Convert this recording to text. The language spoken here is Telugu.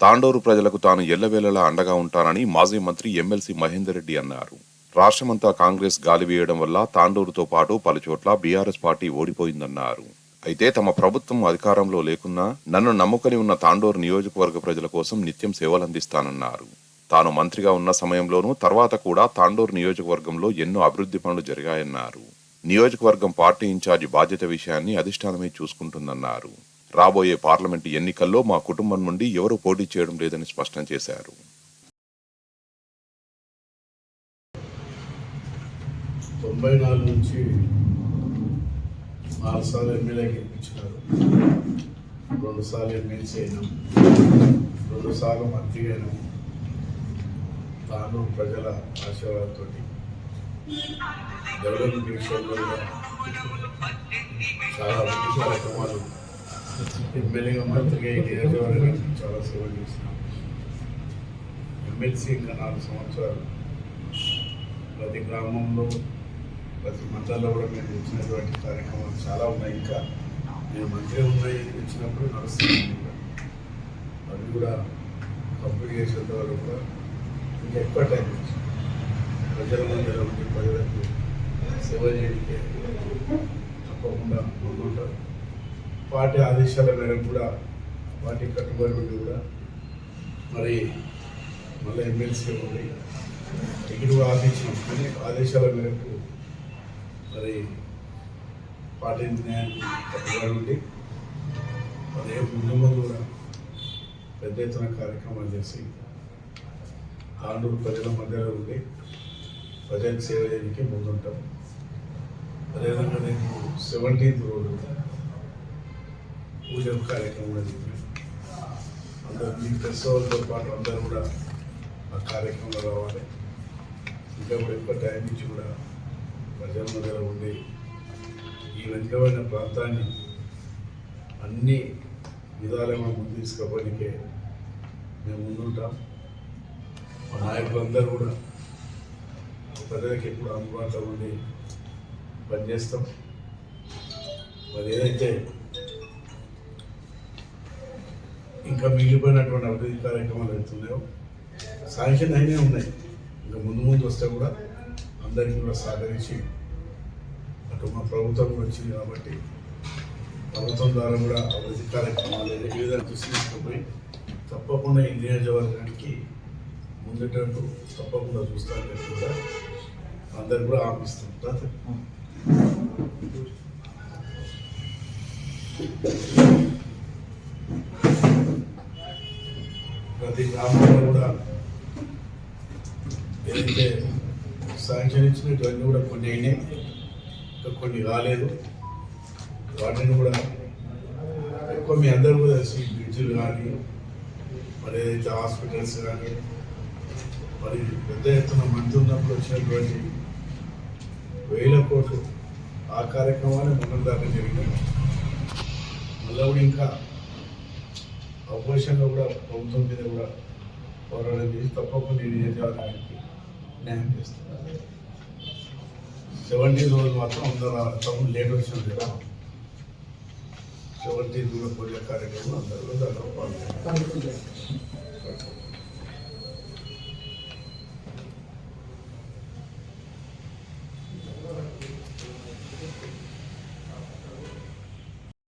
తాండూరు ప్రజలకు తాను ఎల్లవేళలా అండగా ఉంటానని మాజీ మంత్రి ఎమ్మెల్సీ మహేందర్ రెడ్డి అన్నారు. రాష్ట్రమంతా కాంగ్రెస్ గాలి వేయడం వల్ల తాండూరుతో పాటు పలుచోట్ల బీఆర్ఎస్ పార్టీ ఓడిపోయిందన్నారు. అయితే తమ ప్రభుత్వం అధికారంలో లేకున్నా నన్ను నమ్ముకొని ఉన్న తాండూరు నియోజకవర్గ ప్రజల కోసం నిత్యం సేవలందిస్తానన్నారు. తాను మంత్రిగా ఉన్న సమయంలోనూ తర్వాత కూడా తాండూరు నియోజకవర్గంలో ఎన్నో అభివృద్ధి పనులు జరిగాయన్నారు. నియోజకవర్గం పార్టీ ఇన్ఛార్జి బాధ్యత విషయాన్ని అధిష్టానమే చూసుకుంటుందన్నారు. రాబోయే పార్లమెంటు ఎన్నికల్లో మా కుటుంబం నుండి ఎవరూ పోటీ చేయడం లేదని స్పష్టం చేశారు. తొంభై నాలుగు నుంచి నాలుగు సార్లు ఎమ్మెల్యే గెలిపించినారు. రెండు సార్లు ఎమ్మెల్సీ అయినాం రెండు సార్లు మంత్రి అయినాం తాను ప్రజల ఆశీర్వాదంతో డెవలప్మెంట్ విషయంలో కూడా చాలా అభివృద్ధి కార్యక్రమాలు ఎమ్మెల్యేగా మంత్రిగా ఈ నియోజకవర్గానికి చాలా సేవ చేసినాం ఎమ్మెల్సీ ఇంకా నాలుగు సంవత్సరాలు. ప్రతి గ్రామంలో ప్రతి మండలంలో కూడా మేము ఇచ్చినటువంటి కార్యక్రమాలు చాలా ఉన్నాయి. ఇంకా నేను మంత్రి ఉన్నాయి ఇచ్చినప్పుడు నడుస్తున్నాను అవి కూడా కంప్లీట్ చేసేంత వరకు కూడా ఇంకా ఎక్కువ టైం ప్రజల మధ్యలో ఉండి ప్రజలకు సేవ చేయడానికి తప్పకుండా ముందుంటారు పార్టీ ఆదేశాల మేరకు కూడా వాటి కట్టుబడి ఉండి కూడా మరి మళ్ళీ ఎమ్మెల్సీ ఉండి టికెట్ కూడా ఆశించినాం కానీ ఆదేశాల మేరకు మరి పార్టీ నిర్ణయానికి కట్టుబడి ఉండి మరి ముందు ముందు కూడా పెద్ద ఎత్తున కార్యక్రమాలు చేసి ఆండూరు ప్రజల మధ్యలో ఉండి ప్రజలకు సేవ చేయడానికి ముందుంటాం. అదేవిధంగా నేను సెవెంటీన్త్ రోజు పూజ కార్యక్రమం జరిగింది. అందరూ మీ ఫెస్టివల్తో పాటు అందరూ కూడా ఆ కార్యక్రమంలో రావాలి. ఇంకా కూడా ఎక్కువ టైం నుంచి కూడా ప్రజల దగ్గర ఉండి ఈ వెనుకబడిన ప్రాంతాన్ని అన్ని విధాలుగా ముందు తీసుకోవడానికే మేము ముందుంటాం. మా నాయకులందరూ కూడా ప్రజలకు ఎప్పుడు అందుబాటులో ఉండి పనిచేస్తాం. మరి ఏదైతే ఇంకా మిగిలిపోయినటువంటి అభివృద్ధి కార్యక్రమాలు అవుతున్నాయో సాంక్షన్ అయినే ఉన్నాయి. ఇంకా ముందు ముందు వస్తే కూడా అందరికీ కూడా సహకరించి అటు మా ప్రభుత్వం వచ్చింది కాబట్టి ప్రభుత్వం ద్వారా కూడా అభివృద్ధి కార్యక్రమాలు ఏ విధంగా దృష్టి తీసుకుపోయి తప్పకుండా ఈ నియోజకవర్గానికి ముందుటట్టు తప్పకుండా చూస్తానని కూడా అందరు కూడా ఆపిస్తుంటారు ప్రతి గ్రామంలో కూడా ఏదైతే శాంక్షన్ ఇచ్చినటువంటి కూడా కొన్ని అయినాయి. కొన్ని రాలేదు. వాటిని కూడా ఎక్కువ మీ అందరూ కూడా తెలిసి బ్రిడ్జ్లు కానీ మరి ఏదైతే హాస్పిటల్స్ కానీ మరి పెద్ద ఎత్తున మంత్రి ఉన్నప్పుడు వచ్చినటువంటి వేల కోట్లు ఆ కార్యక్రమాన్ని మొన్న దాకా జరిగినాయి. మళ్ళీ కూడా ఇంకా అవకాశంగా కూడా ప్రభుత్వం మీద కూడా పోరాటం చేసి తప్పకుండా ఈ నియోజకవర్గానికి న్యాయం చేస్తున్నారు సెవెంటీన్ రోజు మాత్రం అందరూ తమ్ముడు లేట్ వచ్చిన కదా సెవెంటీన్ కూడా పూజ కార్యక్రమం అందరూ దాంట్లో పాల్గొన్నారు